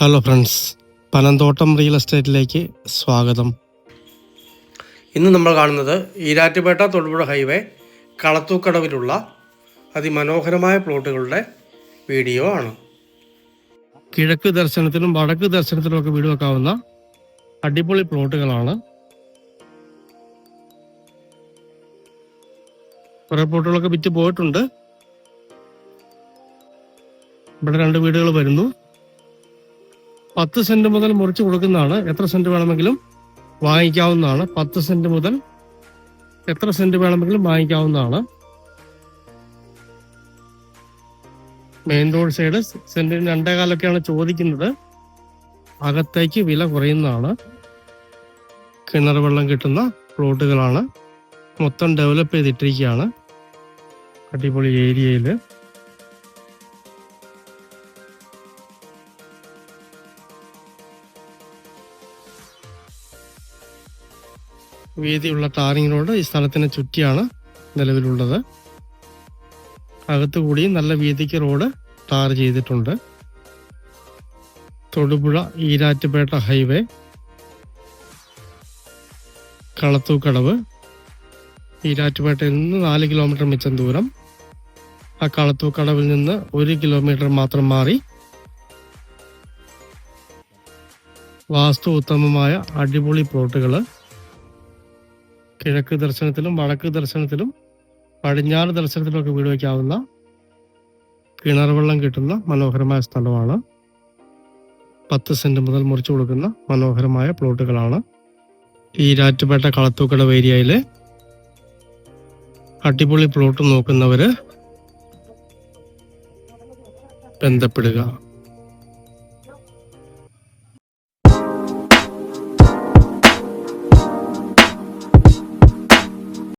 Hello friends Panamthottam real എസ്റ്റേറ്റിലേക്ക് സ്വാഗതം. ഇന്ന് നമ്മൾ കാണുന്നത് ഈരാറ്റുപേട്ട തൊടുപുഴ ഹൈവേ കളത്തൂക്കടവിലുള്ള അതിമനോഹരമായ പ്ലോട്ടുകളുടെ വീഡിയോ ആണ്. കിഴക്ക് ദർശനത്തിനും വടക്ക് ദർശനത്തിനും ഒക്കെ വീട് വെക്കാവുന്ന അടിപൊളി പ്ലോട്ടുകളാണ് കുറെ പ്ലോട്ടുകളൊക്കെ വിറ്റ് പോയിട്ടുണ്ട്. ഇവിടെ രണ്ട് വീടുകൾ വരുന്നു. പത്ത് സെന്റ് മുതൽ മുറിച്ച് കൊടുക്കുന്നതാണ്. എത്ര സെന്റ് വേണമെങ്കിലും വാങ്ങിക്കാവുന്നതാണ്. പത്ത് സെന്റ് മുതൽ എത്ര സെന്റ് വേണമെങ്കിലും വാങ്ങിക്കാവുന്നതാണ്. മെയിൻ റോഡ് സൈഡ് സെന്റിന് രണ്ടേകാലൊക്കെയാണ് ചോദിക്കുന്നത്. അകത്തേക്ക് വില കുറയുന്നതാണ്. കിണർ വെള്ളം കിട്ടുന്ന പ്ലോട്ടുകളാണ്. മൊത്തം ഡെവലപ്പ് ചെയ്തിട്ടിരിക്കുകയാണ്. അടിപൊളി ഏരിയയിൽ വീതിയുള്ള ടാറിംഗ് റോഡ് ഈ സ്ഥലത്തിന് ചുറ്റിയാണ് നിലവിലുള്ളത്. അകത്തുകൂടി നല്ല വീതിക്ക് റോഡ് ടാർ ചെയ്തിട്ടുണ്ട്. തൊടുപുഴ ഈരാറ്റുപേട്ട ഹൈവേ. കളത്തൂക്കടവ്. ഈരാറ്റുപേട്ടയിൽ നിന്ന് നാല് കിലോമീറ്റർ മിച്ചം ദൂരം. ആ കളത്തൂക്കടവിൽ നിന്ന് ഒരു കിലോമീറ്റർ മാത്രം മാറി. വാസ്തു ഉത്തമമായ അടിപൊളി പ്ലോട്ടുകൾ. കിഴക്ക് ദർശനത്തിലും വടക്ക് ദർശനത്തിലും പടിഞ്ഞാറ് ദർശനത്തിലും ഒക്കെ വീട് വയ്ക്കാവുന്ന കിണർ വെള്ളം കിട്ടുന്ന മനോഹരമായ സ്ഥലമാണ്. പത്ത് സെന്റ് മുതൽ മുറിച്ചു കൊടുക്കുന്ന മനോഹരമായ പ്ലോട്ടുകളാണ് ഈ രാറ്റുപേട്ട കളത്തൂക്കട ഏരിയയിലെ അടിപൊളി പ്ലോട്ട് നോക്കുന്നവര് ബന്ധപ്പെടുക.